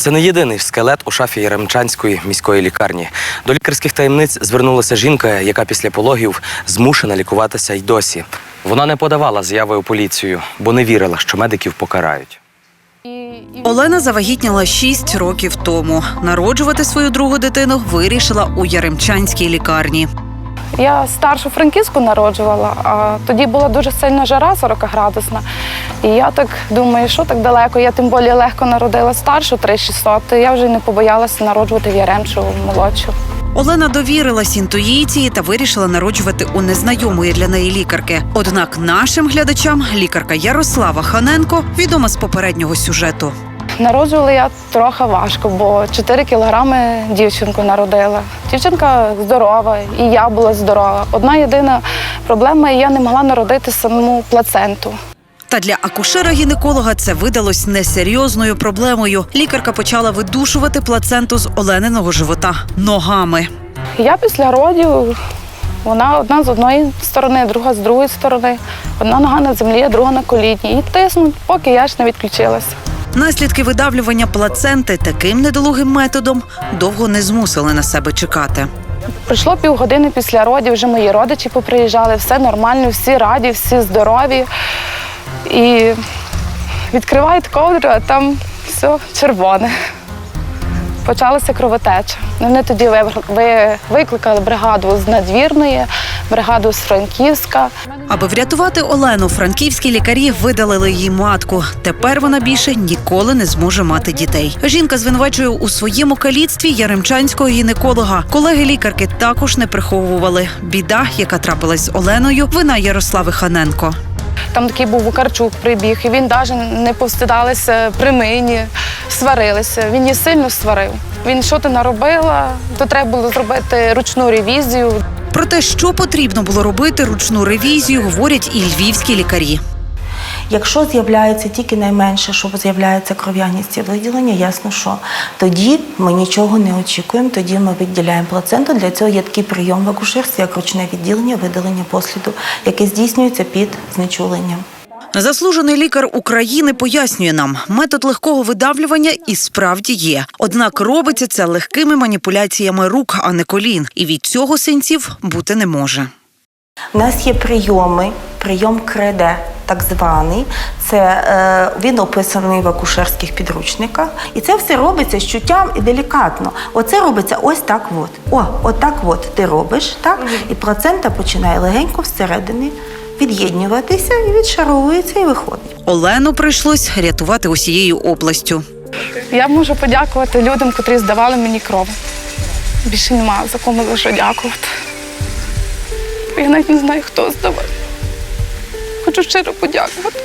Це не єдиний скелет у шафі Яремчанської міської лікарні. До лікарських таємниць звернулася жінка, яка після пологів змушена лікуватися й досі. Вона не подавала заяви у поліцію, бо не вірила, що медиків покарають. Олена завагітніла 6 років тому. Народжувати свою другу дитину вирішила у Яремчанській лікарні. Я старшу франківську народжувала, а тоді була дуже сильна жара 40 градусна. І я так думаю, що так далеко. Я тим більше легко народила старшу 3600, то я вже не побоялася народжувати в Яремчу молодшу. Олена довірилась інтуїції та вирішила народжувати у незнайомої для неї лікарки. Однак нашим глядачам лікарка Ярослава Ханенко відома з попереднього сюжету. Народжувала я трохи важко, бо 4 кілограми дівчинку народила. Дівчинка здорова, і я була здорова. Одна єдина проблема я не могла народити саму плаценту. Та для акушера-гінеколога це видалось несерйозною проблемою. Лікарка почала видушувати плаценту з Олениного живота ногами. Я після родів, вона одна з одної сторони, друга з другої сторони. Одна нога на землі, друга на коліні. І тиснуть, поки я ж не відключилася. Наслідки видавлювання плаценти таким недолугим методом довго не змусили на себе чекати. Пройшло півгодини після родів, вже мої родичі поприїжджали, все нормально, всі раді, всі здорові. І відкривають ковдру, а там все червоне. Почалася кровотеча. Вони тоді викликали бригаду з надвірної, бригаду з Франківська. Аби врятувати Олену, франківські лікарі видалили їй матку. Тепер вона більше ніколи не зможе мати дітей. Жінка звинувачує у своєму каліцтві яремчанського гінеколога. Колеги лікарки також не приховували. Біда, яка трапилась з Оленою, вина Ярослави Ханенко. Там такий був Вукарчук прибіг, і він навіть не повстидалися при мені, сварилися. Він її сильно сварив. Він що ти наробила, то треба було зробити ручну ревізію. Про те, що потрібно було робити ручну ревізію, говорять і львівські лікарі. Якщо з'являється тільки найменше, що з'являється кров'яністі виділення, ясно, що тоді ми нічого не очікуємо, тоді ми відділяємо плаценту. Для цього є такий прийом в акушерстві, як ручне відділення, видалення посліду, яке здійснюється під знечуленням. Заслужений лікар України пояснює нам, метод легкого видавлювання і справді є. Однак робиться це легкими маніпуляціями рук, а не колін. І від цього синців бути не може. У нас є прийоми, прийом креде, так званий. Це е, він описаний в акушерських підручниках. І це все робиться з чуттям і делікатно. Оце робиться ось так. От. О, отак от ти робиш, так? І плацента починає легенько всередині від'єднюватися і відшаровується і виходить. Олену прийшлось рятувати усією областю. Я можу подякувати людям, котрі здавали мені кров. Більше немає за кому за що дякувати. Я навіть не знаю, хто здавав. Хочу щиро подякувати.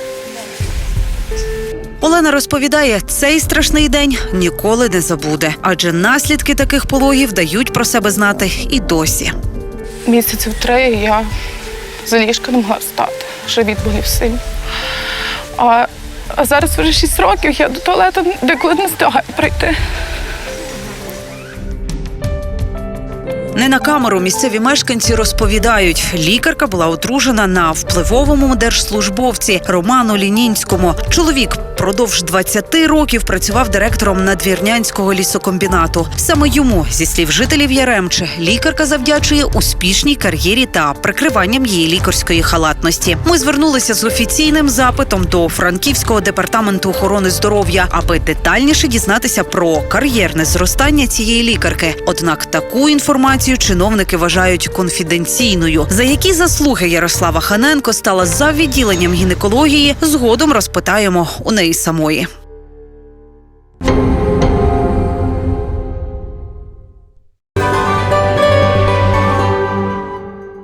Олена розповідає, цей страшний день ніколи не забуде, адже наслідки таких пологів дають про себе знати і досі. Місяців три я з ліжка не могла встати. Живіт болів сильно. А, а зараз вже шість років я до туалету деколи не встигаю прийти. Не на камеру місцеві мешканці розповідають, лікарка була одружена на впливовому держслужбовці Роману Лінінському. Чоловік продовж 20 років працював директором надвірнянського лісокомбінату. Саме йому, зі слів жителів Яремче, лікарка завдячує успішній кар'єрі та прикриванням її лікарської халатності. Ми звернулися з офіційним запитом до Франківського департаменту охорони здоров'я, аби детальніше дізнатися про кар'єрне зростання цієї лікарки. Однак таку інформацію чиновники вважають конфіденційною. За які заслуги Ярослава Ханенко стала за відділенням гінекології, згодом розпитаємо у неї самої.